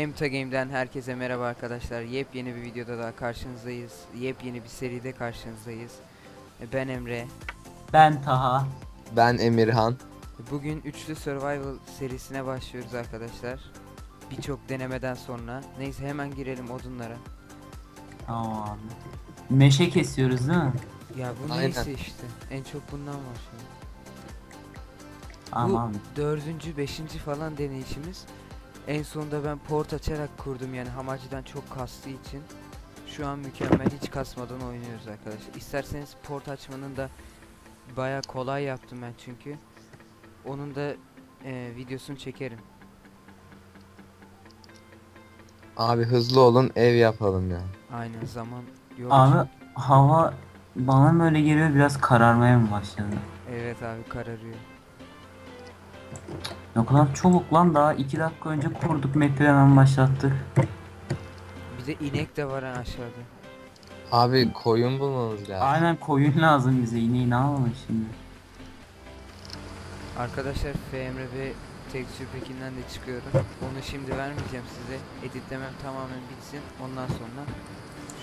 Emta Game'den herkese merhaba arkadaşlar. Yepyeni bir videoda daha karşınızdayız. Yepyeni bir seride karşınızdayız. Ben Emre. Ben Taha. Ben Emirhan. Bugün üçlü survival serisine başlıyoruz arkadaşlar. Birçok denemeden sonra. Neyse hemen girelim odunlara. Tamam. Meşe kesiyoruz değil mi? Ya bu Aynen. neyse işte. En çok bundan var şu an. Tamam abi. Bu dördüncü, beşinci falan deneyişimiz. En sonunda ben port açarak kurdum yani hamacıdan çok kastığı için. Şu an mükemmel hiç kasmadan oynuyoruz arkadaşlar. İsterseniz port açmanın da baya kolay yaptım ben çünkü. Onun da e, videosunu çekerim. Abi hızlı olun ev yapalım ya. Aynen zaman yok. Abi hava bana mı öyle geliyor biraz kararmaya mı başladı? Evet abi kararıyor. Ne kadar çabuk lan daha 2 dakika önce kurduk map'i hemen başlattık. Bir de inek de var ha aşağıda. Abi koyun bulmamız lazım. Aynen koyun lazım bize yine ne alalım şimdi. Arkadaşlar FMRB Texture Pack'inden de çıkıyorum. Onu şimdi vermeyeceğim size. Editlemem tamamen bitsin. Ondan sonra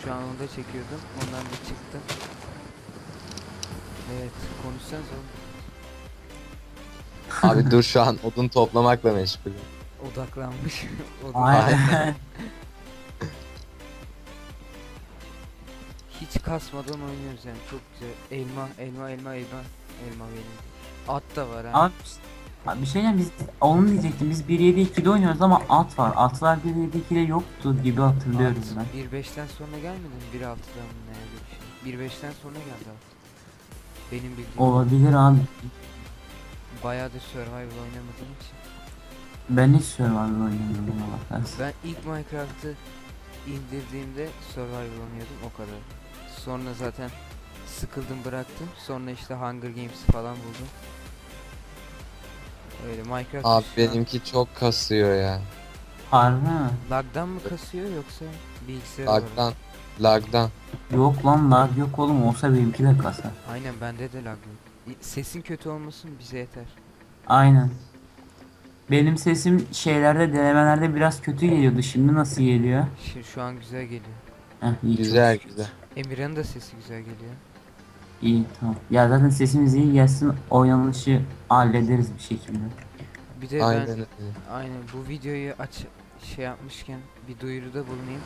şu an onu da çekiyordum. Ondan da çıktı. Evet, konuşsanız oğlum. Abi dur şu an odun toplamakla meşgulüm. Odaklanmış. Odun- Aynen. Hiç kasmadan oynuyoruz yani. Çok güzel. Elma, elma, elma, elma. Elma benim. At da var ha. abi, abi bir şey diyeceğim biz onu diyecektim biz 1.7.2'de oynuyoruz ama at var. Atlar 1.7.2'de yoktu gibi hatırlıyorum At ben. 1.5'ten sonra gelmedi mi? 1.6'dan mı ne öyle bir şey. 1.5'ten sonra geldi at. Benim bildiğim. Olabilir abi. Bayağıdır survival oynamadığım için. Ben hiç survival oynamıyorum ona bakarsın. Ben ilk Minecraft'ı indirdiğimde survival oynuyordum o kadar. Sonra zaten sıkıldım bıraktım. Sonra işte Hunger Games falan buldum. Öyle Minecraft Abi an benimki çok kasıyor ya. Harbi mi? lag'dan mı kasıyor yoksa bilgisayar olarak? Lagdan. Lagdan. Yok lan lag yok oğlum olsa benimki de kasar. Aynen bende de lag yok. İ- Sesin kötü olmasın bize yeter. Aynen. Benim sesim şeylerde denemelerde biraz kötü geliyordu. Şimdi nasıl geliyor? Şu, şu an güzel geliyor. Heh, iyi, Güzel güzel. Emirhan'ın da sesi güzel geliyor. İyi tamam. Ya zaten sesimiz iyi gelsin oynanışı hallederiz bir şekilde. Bir de Aynen ben öyle. Aynen bu videoyu aç şey yapmışken bir duyuruda bulunayım.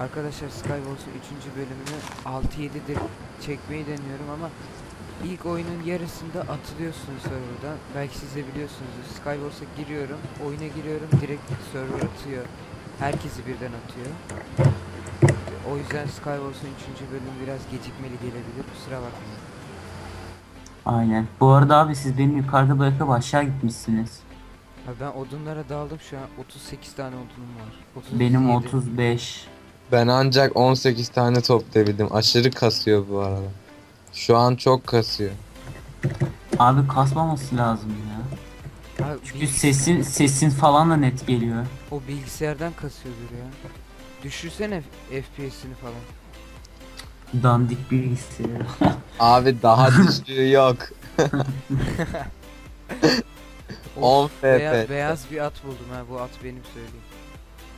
Arkadaşlar Skywars'ın 3. bölümünü 6-7'dir çekmeyi deniyorum ama ilk oyunun yarısında atılıyorsunuz serverdan. Belki siz de biliyorsunuzdur. Skywars'a giriyorum, oyuna giriyorum, direkt server atıyor. Herkesi birden atıyor. O yüzden Skywars'ın 3. bölümü biraz gecikmeli gelebilir. Kusura bakmayın. Aynen. Bu arada abi siz beni yukarıda bırakıp aşağı gitmişsiniz. Ha ben odunlara daldım şu an 38 tane odunum var. 37. Benim 35. Ben ancak 18 tane toplayabildim. Aşırı kasıyor bu arada. Şu an çok kasıyor. Abi kasmaması lazım ya. Ha, Çünkü bilgis- sesin sesin falan da net geliyor. O bilgisayardan kasıyordur ya. Düşürsene FPS'ini falan. Dandik bilgisayar. Abi daha düşüğü yok. 10 Of, beya- FPS. beyaz bir at buldum ha bu at benim söyleyeyim.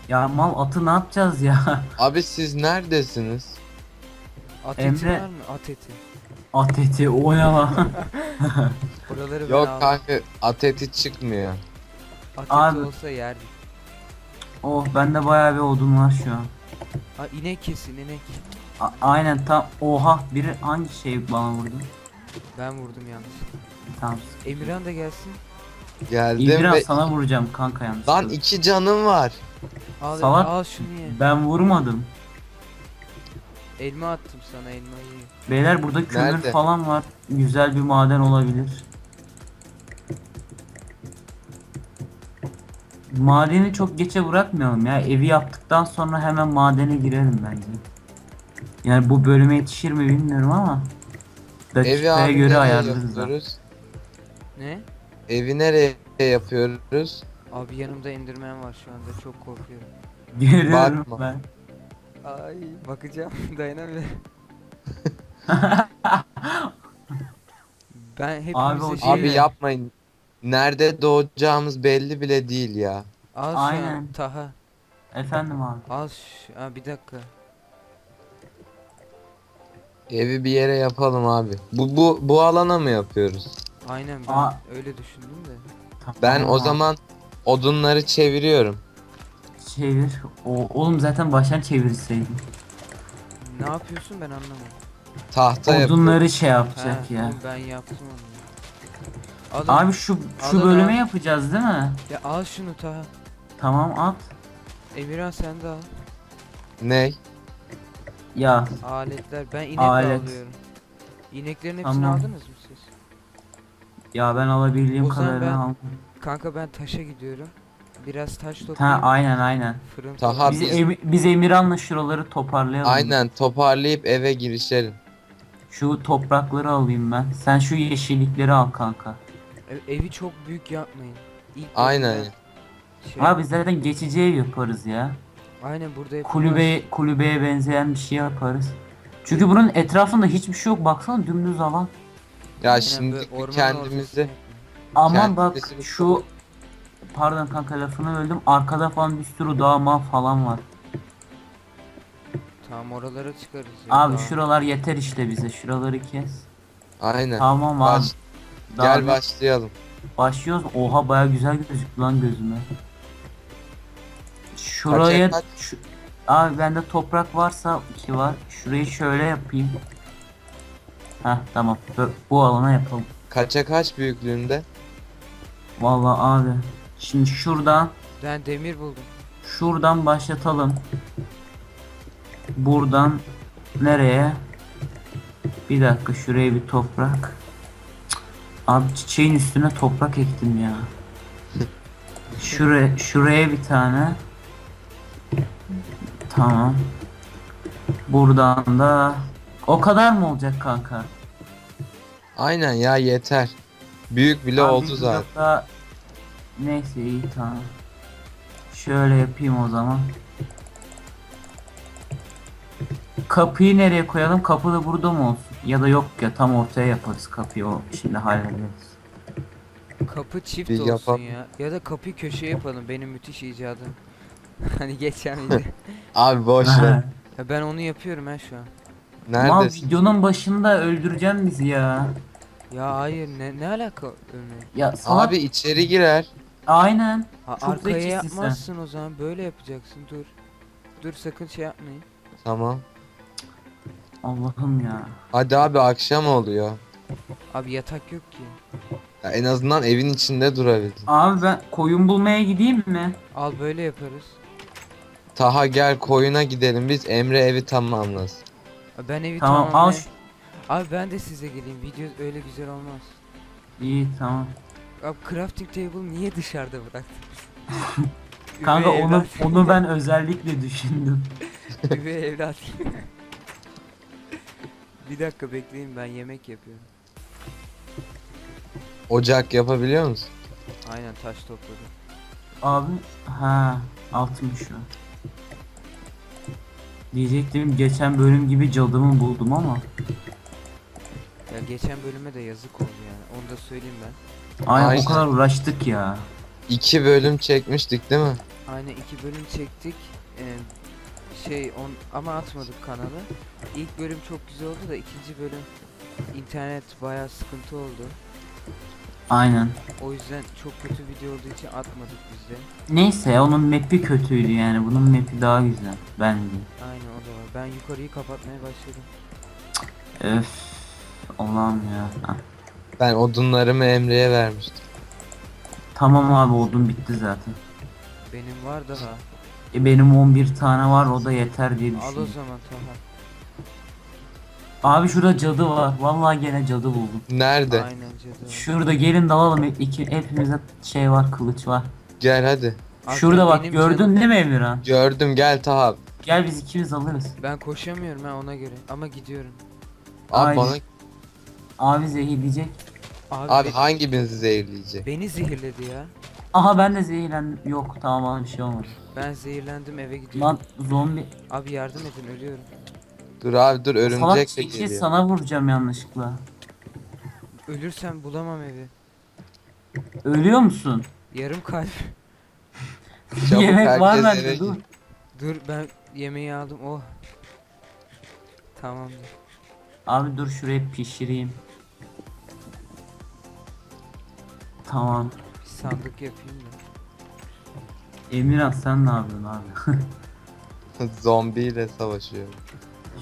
ya mal atı ne yapacağız ya? Abi siz neredesiniz? At Emre- eti var mı? At eti. At eti o ne lan? Oraları ben Yok aldım. kanka at eti çıkmıyor. At Abi- eti olsa yerdik. oh bende bayağı bir odun var şu an. Ha inek kesin inek. A- aynen tam oha biri hangi şey bana vurdu? Ben vurdum yanlış. Tamam. Emirhan da gelsin. Geldim İbran ve... sana vuracağım kanka yalnız. Lan iki canım var. Al, Salak. al şunu ye. Ben vurmadım. Elma attım sana elmayı. Beyler burada kömür Nerede? falan var. Güzel bir maden olabilir. Madeni çok geçe bırakmayalım ya. Evi yaptıktan sonra hemen madene girelim bence. Yani bu bölüme yetişir mi bilmiyorum ama Evi dakikaya abi göre nereye ayarlarız da. yapıyoruz? Ne? Evi nereye yapıyoruz? Abi yanımda indirmeyen var şu anda çok korkuyorum. Görüyorum Bakma. ben. Ay bakacağım dayanamıyorum. ben hepimize Abi o şey Abi yapmayın. Nerede doğacağımız belli bile değil ya. Al Aynen. an Taha. Efendim abi. Al şu, ha, bir dakika. Evi bir yere yapalım abi. Bu bu bu alana mı yapıyoruz? Aynen ben Aa. öyle düşündüm de. Tamam Ben o abi. zaman odunları çeviriyorum. Çevir. O, oğlum zaten baştan çevirseydin. Ne yapıyorsun ben anlamadım. Tahta yap. Odunları şey yapacak He, ya. oğlum ben yaptım onu. Alın. Abi şu şu Alın bölüme abi. yapacağız değil mi? Ya al şunu Taha. Tamam at. Emirhan sen de al. Ne? Ya Aletler. Ben inek Alet. alıyorum. İneklerin hepsini Tamam. aldınız mı siz? ya ben alabildiğim O zaman kadarını ben- aldım. Kanka ben taşa gidiyorum. Biraz taş Ha aynen aynen. Fırın Taha. Biz, biz- Emi- biz Emirhan'la şuraları toparlayalım. Aynen toparlayıp eve girişelim. Şu toprakları alayım ben. Sen şu yeşillikleri al kanka. Ev- evi çok büyük yapmayın. İlk Aynen. bölümde Şey, Abi zaten geçici ev yaparız ya. Aynen burada yapılmaz. Kulübe kulübeye benzeyen bir şey yaparız. Çünkü bunun etrafında hiçbir şey yok. Baksana dümdüz alan. Ya Aynen şimdi ormanın kendimizi ortasına yapın. Aman bak şu pardon kanka lafını böldüm. Arkada falan bir sürü dağ mağ falan var. Tamam oralara çıkarız ya. Abi daha. şuralar yeter işte bize. Şuraları kes. aynen. Tamam abi. Baş- Daha Gel bir- başlayalım. Başlıyoruz. Oha baya güzel gözüktü lan gözüme. Şuraya kaç? şu, abi bende toprak varsa iki var. Şurayı şöyle yapayım. Heh tamam. Bö- Bu alana yapalım. Kaça kaç büyüklüğünde? Vallahi abi. Şimdi şuradan Ben demir buldum. şuradan başlatalım. Buradan nereye? Bir dakika şuraya bir toprak. Abi çiçeğin üstüne toprak ektim ya. Şuraya şuraya bir tane. Tamam. Buradan da o kadar mı olacak kanka? Aynen ya yeter. Büyük bile Abi oldu zaten. dakika- Neyse iyi tamam. Şöyle yapayım o zaman. Kapıyı nereye koyalım? Kapı da burada mı olsun? Ya da yok ya tam ortaya yaparız kapıyı o şimdi hallederiz. Kapı çift Bir olsun yapalım. ya. Ya da kapıyı köşeye yapalım. Benim müthiş icadım. hani geçen video. Abi boş ver. ya ben onu yapıyorum ha şu an. Mal Neredesin? videonun başında öldüreceksin bizi ya. Ya hayır ne ne alaka ölme? Ya salak. Abi içeri girer. Aynen. Ha, Çok arkaya zekisin sen. yapmazsın o zaman böyle yapacaksın dur. Dur sakın şey yapmayın. Tamam. Allah'ım ya. Hadi abi akşam oluyor. Abi yatak yok ki. Ya en azından evin içinde durabildin. Abi ben koyun bulmaya gideyim mi? Al böyle yaparız. Taha gel koyuna gidelim biz Emre evi tamamlasın. Abi Ben evi Tamam al şu. Abi ben de size geleyim. Video öyle güzel olmaz. İyi tamam. Abi crafting table niye dışarıda bıraktın? Kanka Üvey onu evlat. onu ben özellikle düşündüm. Üvey evlat. Bir dakika bekleyin ben yemek yapıyorum. Ocak yapabiliyor musun? Aynen taş topladım. Abi ha altmış şu. Diyecektim geçen bölüm gibi cadımı buldum ama. Ya geçen bölüme de yazık oldu yani. Onu da söyleyeyim ben. Aynen, Aynen. o kadar uğraştık ya. İki bölüm çekmiştik değil mi? Aynen iki bölüm çektik. Ee, şey on ama atmadık kanala. İlk bölüm çok güzel oldu da ikinci bölüm internet bayağı sıkıntı oldu. Aynen. O yüzden çok kötü video olduğu için atmadık biz de. Neyse onun map'i kötüydü yani. Bunun map'i daha güzel bence. Aynen o da var. Ben yukarıyı kapatmaya başladım. Öf. Allah'ım ya. Ha. Ben odunlarımı Emre'ye vermiştim. Tamam abi odun bitti zaten. Benim var daha. E benim 11 tane var o da yeter diye Al o zaman Taha. Abi şurada cadı var. Vallahi gene cadı buldum. Nerede? Aynen cadı. var. Şurada gelin dalalım. İki, hepimize şey var kılıç var. Gel hadi. Abi Şurada bak benim gördün canım- değil mi Emirhan? Gördüm gel Taha. Gel biz ikimiz alırız. Ben koşamıyorum ha ona göre. Ama gidiyorum. Abi Aynen. bana Abi zehirleyecek. Abi, abi hangi birini zehirleyecek? beni zehirledi ya. Aha ben de zehirlendim. Yok tamam bana bir şey olmadı. Ben zehirlendim eve gidiyorum. Lan zombi. Abi yardım edin ölüyorum. Dur abi dur Salak örümcek de çiçeği geliyor. sana vuracağım yanlışlıkla. Ölürsem bulamam evi. Ölüyor musun? Yarım kalp. Çabuk Yemek var herkes bende eve dur. gir. Dur ben yemeği aldım. Oh. Tamamdır. Abi dur şuraya pişireyim. Tamam. Bir sandık yapayım da. Emirhan sen ne yapıyorsun abi? Zombiyle savaşıyor.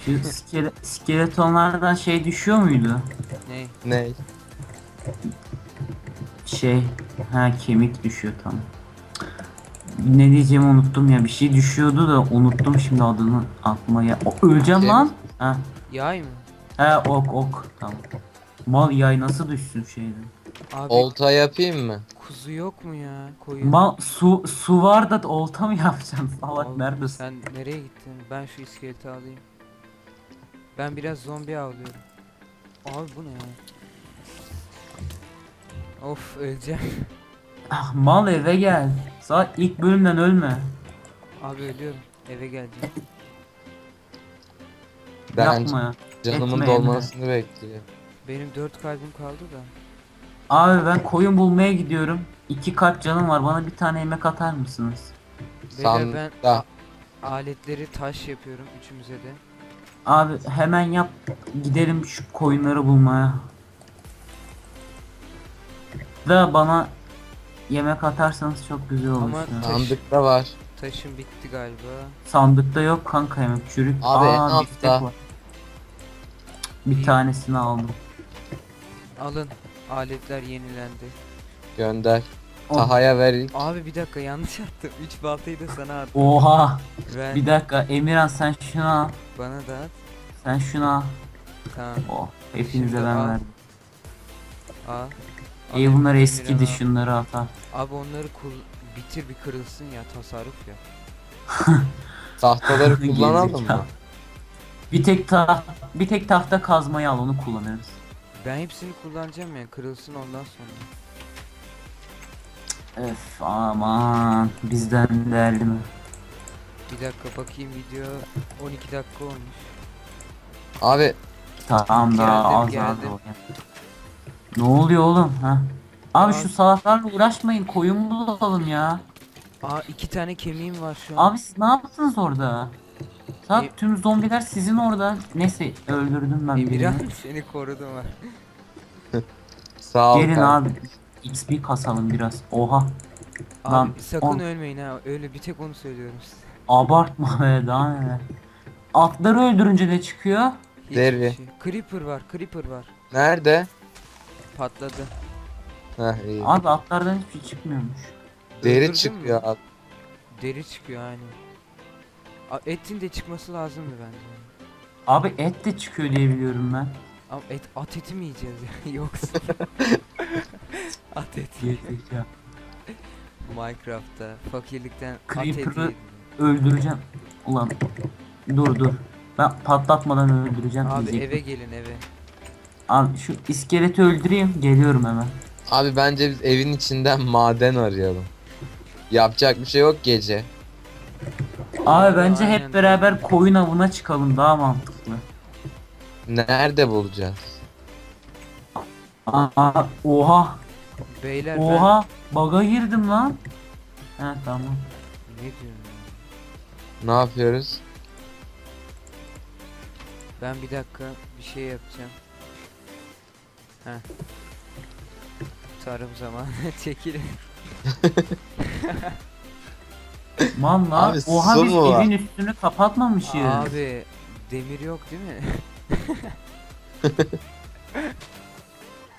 Şu skele- skeletonlardan şey düşüyor muydu? Ne? Ne? Şey, ha kemik düşüyor tamam. Ne diyeceğimi unuttum ya bir şey düşüyordu da unuttum şimdi adını aklıma ya. O, öleceğim Kemik. lan. Ha, Yay mı? he ok ok tamam. Mal yay nasıl düşsün şeyden? Abi Olta yapayım mı? kuzu yok mu ya? Koyun. Mal su su var da olta mı yapacaksın salak Oğlum, neredesin? Sen nereye gittin? Ben şu iskeleti alayım. Ben biraz zombi avlıyorum. Abi bu ne ya? Of öleceğim. Ah, mal eve gel. Saat ilk bölümden ölme. Abi ölüyorum. Eve geleceğim. Ben Yapma ya. canımın etme, dolmasını bekliyorum. Benim dört kalbim kaldı da. Abi ben koyun bulmaya gidiyorum. İki kalp canım var. Bana bir tane yemek atar mısınız? Beyler ben Sandıkta. aletleri taş yapıyorum üçümüze de. Abi hemen yap. Gidelim şu koyunları bulmaya. Da bana yemek atarsanız çok güzel olur. Ama taş- Sandıkta var. Taşım bitti galiba. Sandıkta yok kanka yemek. Çürük. Abi, en biftek var. Bir tanesini aldım. Alın. Aletler yenilendi. Gönder. Oh. Taha'ya ver ilk. Abi bir dakika yanlış attım. Üç baltayı da sana attım. Oha. Ben Bir dakika Emirhan sen şunu al. bana da at. Sen şunu al. Tamam. Oh. Hepinize Şimdi ben al. verdim. Al. İyi bunlar Emirhan eskidi al. şunları atar. Abi onları kul bitir bir kırılsın ya tasarruf ya. Tahtaları kullanalım Gerizekalı. mı? Bir tek ta bir tek tahta kazmayı al onu kullanırız. Ben hepsini kullanacağım ya kırılsın ondan sonra. Öf aman bizden değerli mi? Bir dakika bakayım video 12 dakika olmuş. Abi Tamam da Geldim, az az geldim. o ya. Ne oluyor oğlum ha? Abi Aa. şu salaklarla uğraşmayın koyun bulalım ya. Aa iki tane kemiğim var şu an. Abi siz ne yaptınız orada? E- tüm zombiler sizin orada. Neyse öldürdüm ben birini. Emirhan seni korudum var. sağ ol. Gelin kanka. abi. XP kasalım biraz. Oha. Abi Lan, sakın on- ölmeyin ha. Öyle bir tek onu söylüyorum size. Abartma be daha ne? Atları öldürünce ne çıkıyor? Hiçbir Derbi. şey. Creeper var, creeper var. Nerede? Patladı. Heh iyi. Abi atlardan hiçbir şey çıkmıyormuş. Deri Öldürdün çıkıyor mü? abi. Deri çıkıyor aynen. A- Etin de çıkması lazımdı bence. Abi et de çıkıyor diye biliyorum ben. Ama et, at eti mi yiyeceğiz ya? Yoksa. at eti. Gerizekalı. Minecraft'ta fakirlikten at Creeper'ı- eti yedim. Öldüreceğim. Ulan dur dur. Ben patlatmadan öldüreceğim Abi diyecektim. eve gelin eve. Abi şu iskeleti öldüreyim geliyorum hemen. Abi bence biz evin içinden maden arayalım. Yapacak bir şey yok gece. Abi bence hep beraber koyun avına çıkalım daha mantıklı. Nerede bulacağız? Aa, oha Beyler oha baga girdim lan. He tamam. ben ne diyorum ya? Ne yapıyoruz? Ben bir dakika bir şey yapacağım. Heh. Tarım zamanı çekilin. Man lan Abi, oha su biz mu var? evin üstünü kapatmamışız. Abi demir yok değil mi?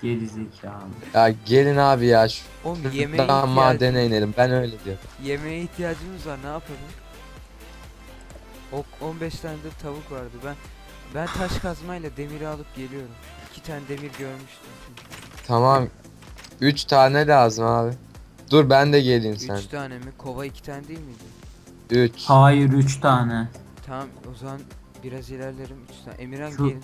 Geri zekalı. Ya gelin abi ya şu Oğlum yemeğe daha madene inelim. Ben öyle diyorum. yemeğe ihtiyacımız var ne yapalım? Ok 15 tane de tavuk vardı. Ben ben taş kazmayla demiri alıp geliyorum. İki tane demir görmüştüm çünkü. Tamam. 3 tane lazım abi. Dur ben de geleyim sen. Üç tane mi? Kova iki tane değil miydi? 3. Hayır 3 tane. Tamam o zaman biraz ilerlerim. Üç tane. Emirhan Şu- gelin.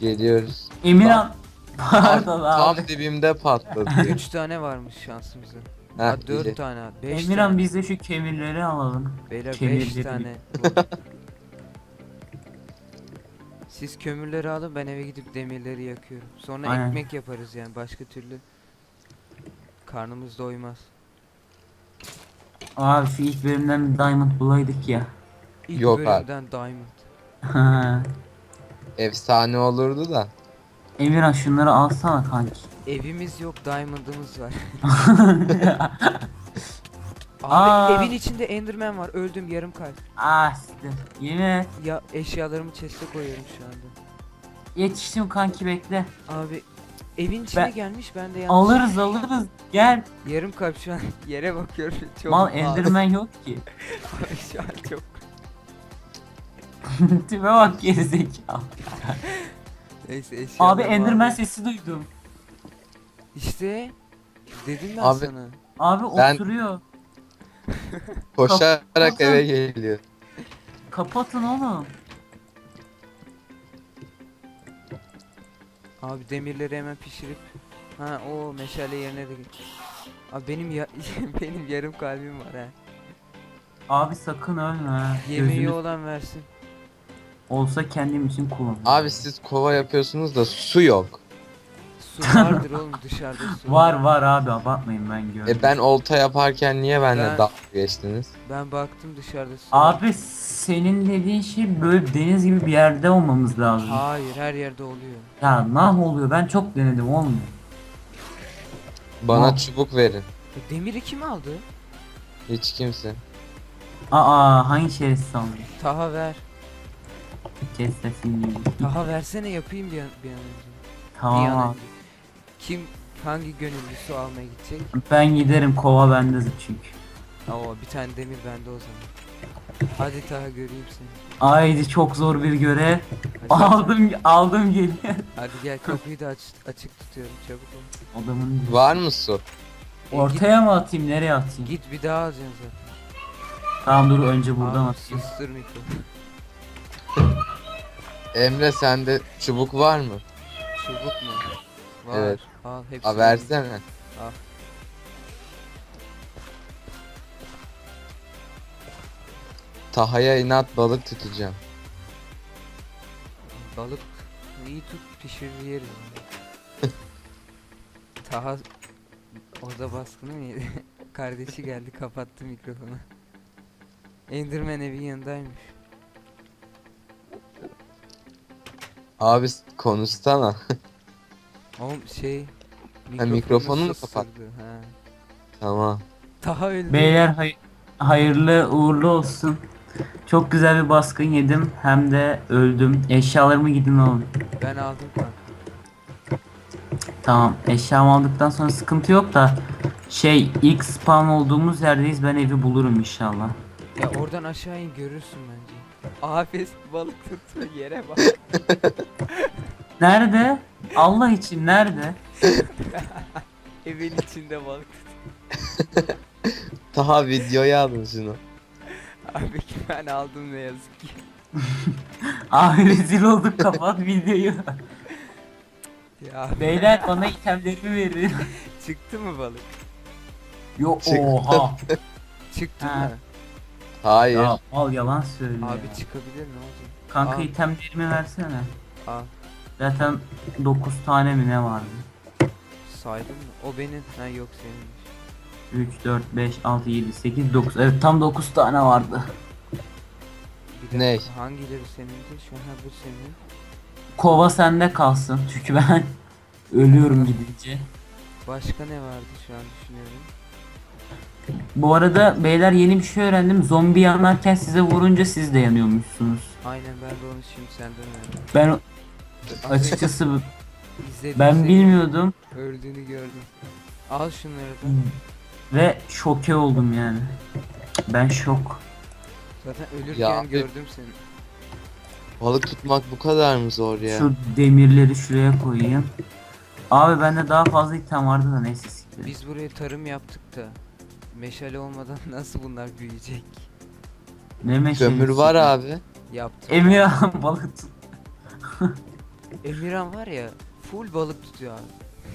Geliyoruz. Emirhan. Tam, Pardon abi. tam dibimde patladı. Üç tane varmış şansımıza. Heh, Ha, dört iyi. tane. Beş Emirhan tane. biz de şu kemirleri alalım. Beyler 5 kemirleri- tane. buldum. Siz kömürleri alın ben eve gidip demirleri yakıyorum. Sonra Aynen. ekmek yaparız yani başka türlü karnımız doymaz. Abi şu ilk bölümden bir diamond bulaydık ya. İlk Yok abi. bölümden Diamond. Efsane olurdu da. Emirhan şunları alsana kanki. Evimiz yok, Diamond'ımız var. Abi Aa. evin içinde Enderman var. Öldüm yarım kalp. ah siktir. Yemin et. Ya eşyalarımı chest'e koyuyorum şu anda. Yetiştim kanki bekle. Abi evin içine Ben- gelmiş ben de yanlış. Alırız alırız. Gel. Yarım kalp şu an yere bakıyorum. Çok Mal pahalı. enderman yok ki. Abi şu an çok. Tipe bak gerizekalı. Neyse eşyalarım Abi enderman abi. sesi duydum. İşte dedim ben Abi- sana. Abi Ben- oturuyor. Koşarak Kapatın. eve geliyor. Kapatın oğlum. Abi demirleri hemen pişirip ha o meşale yerine de Abi benim ya benim yarım kalbim var ha. Abi sakın ölme. Yemeği Gözünü- olan versin. olsa kendim için kullan. Abi siz kova yapıyorsunuz da su yok. Su vardır oğlum dışarıda su. Var var abi abartmayın ben gördüm. E ben olta yaparken niye benimle Ben- dalga geçtiniz? Ben baktım dışarıda su. var. Abi senin dediğin şey böyle deniz gibi bir yerde olmamız lazım. Hayır her yerde oluyor. Ya nah oluyor ben çok denedim olmuyor. Bana Aa. çubuk verin. E, demiri kim aldı? Hiç kimse. Aa hangi şerefsiz aldı? Taha ver. Kes sesini. Taha versene yapayım bir an, bir an önce. Bir Tamam an abi. önce. Kim hangi gönüllü su almaya gidecek? Ben giderim kova bende çünkü. Oo bir tane demir bende o zaman. Hadi Taha göreyim seni. Haydi çok zor bir görev. Hadi, Aldım aldım geliyor. hadi gel kapıyı da aç, açık tutuyorum çabuk ol. Adamın Var mı su? E, ortaya mı atayım nereye atayım? git bir daha alacaksın zaten. Tamam dur önce buradan Abi, atayım. Sustur mikrofonu. Emre sende çubuk var mı? Çubuk mu? Var. Evet. Al hepsini. Ha versene. Al. Tahaya inat balık tutacağım. Balık iyi tut pişir yeriz. Taha oda baskını mı yedi? Kardeşi geldi kapattı mikrofonu. Enderman evin yanındaymış. Abi konuşsana. Oğlum şey mikrofonu mu susturdu, kapat? Ha. tamam. Taha öldü. Beyler hay- hayırlı uğurlu olsun. Çok güzel bir baskın yedim hem de öldüm. Eşyalarımı gidin alın. Ben aldım kanka. Tamam eşyamı aldıktan sonra sıkıntı yok da şey ilk spawn olduğumuz yerdeyiz ben evi bulurum inşallah. Ya oradan aşağı in görürsün bence. Afes balık tuttu yere bak. Nerede? Allah için nerede? Evin içinde balık. Taha videoya alın şunu. Abi ben aldım ne yazık ki. Abi rezil olduk kapat videoyu. Ya Beyler bana itemlerimi verin. çıktı mı balık? Yok Çıktı. oha. Çıktı Ha. mı? Hayır. Ya al yalan söyle. Abi çıkabilir ne olacak? Kanka Al. itemlerimi versene. Al Zaten 9 tane mi ne vardı? saydın mı? O benim. Ha yok senin. 3, 4, 5, 6, 7, 8, 9. Evet tam 9 tane vardı. Bir Ne? Hangileri senindi? Şu an ha bu senin. Kova sende kalsın. Çünkü ben ölüyorum gidince. Başka ne vardı şu an düşünüyorum. Bu arada beyler yeni bir şey öğrendim. Zombi yanarken size vurunca siz de yanıyormuşsunuz. Aynen ben de onu şimdi senden öğrendim. Ben açıkçası izledim ben seni, bilmiyordum Öldüğünü gördüm. Al şunları da. ve şoke oldum yani. Ben şok. Zaten ölürken Ya abi- gördüm seni. Balık tutmak bu kadar mı zor ya? Şu demirleri şuraya koyayım. Abi bende daha fazla item vardı da neyse siktir. Biz buraya tarım yaptık da. Meşale olmadan nasıl bunlar büyüyecek? Ne meşalesi Kömür var abi. Yaptım. Emirhan balık tut. Emirhan var ya full balık tutuyor abi.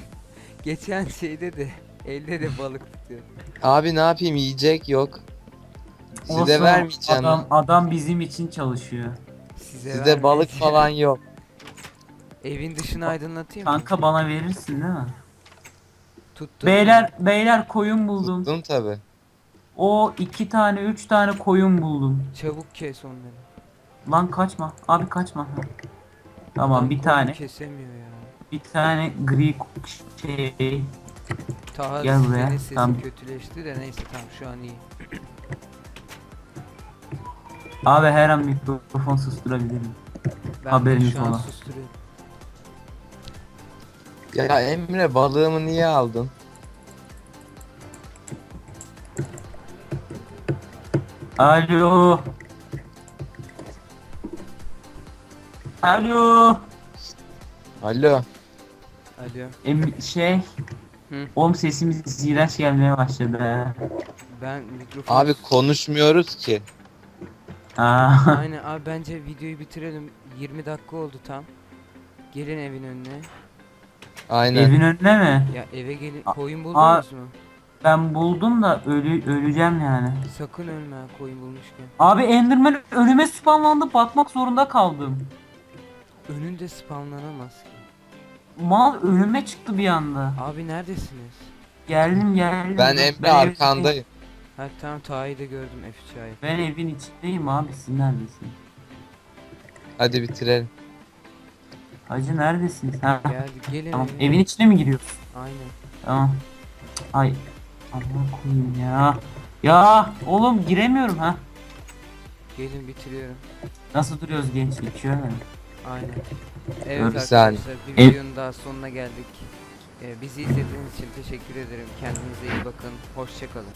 Geçen şeyde de elde de balık tutuyor. Abi ne yapayım yiyecek yok. Size Olsun, vermeyeceğim. Adam, adam bizim için çalışıyor. Size, Sizde balık vermeyeceğim. falan yok. Evin dışını aydınlatayım mı? Kanka bana verirsin değil mi? Tuttun mu? Beyler beyler koyun buldum. Tuttum tabi. O iki tane üç tane koyun buldum. Çabuk kes onları. Lan kaçma. Abi kaçma. Tamam Adam bir tane. Kesemiyor ya. Bir tane gri şey. Taha Gel buraya, senin sesin tamam. kötüleşti de neyse tamam şu an iyi. Abi her an mikrofon susturabilirim. Ben Haberiniz de şu an ola. susturuyorum. Ya Emre balığımı niye aldın? Alo. Alo. Alo. Alo. Em şey. Hı. Oğlum sesimiz iğrenç gelmeye başladı. Ben mikrofon... Abi konuşmuyoruz ki. Aa. Aynen abi bence videoyu bitirelim. 20 dakika oldu tam. Gelin evin önüne. Aynen. Evin önüne mi? Ya eve gelin. A- Koyun buldunuz mu? Ben buldum da ölü öleceğim yani. Sakın ölme koyun bulmuşken. Abi Enderman önüme spawnlandı bakmak zorunda kaldım. Önünde spawnlanamaz ki. Mal önüme çıktı bir anda. Abi neredesiniz? Geldim geldim. Ben Emre evin- arkandayım. Ha tamam Taha'yı da gördüm F3'ayı. Ben evin içindeyim abi siz neredesiniz? Hadi bitirelim. Hacı neredesiniz? Ha, Geldi gelin tamam. Evin içine mi giriyorsun? Aynen. Tamam. Ay. Allah koyayım ya. Ya oğlum giremiyorum ha. Gelin bitiriyorum. Nasıl duruyoruz gençlik? Şöyle mi? Aynen. Evet bir arkadaşlar bir videonun daha sonuna geldik. Ee, bizi izlediğiniz için teşekkür ederim. Kendinize iyi bakın. Hoşçakalın.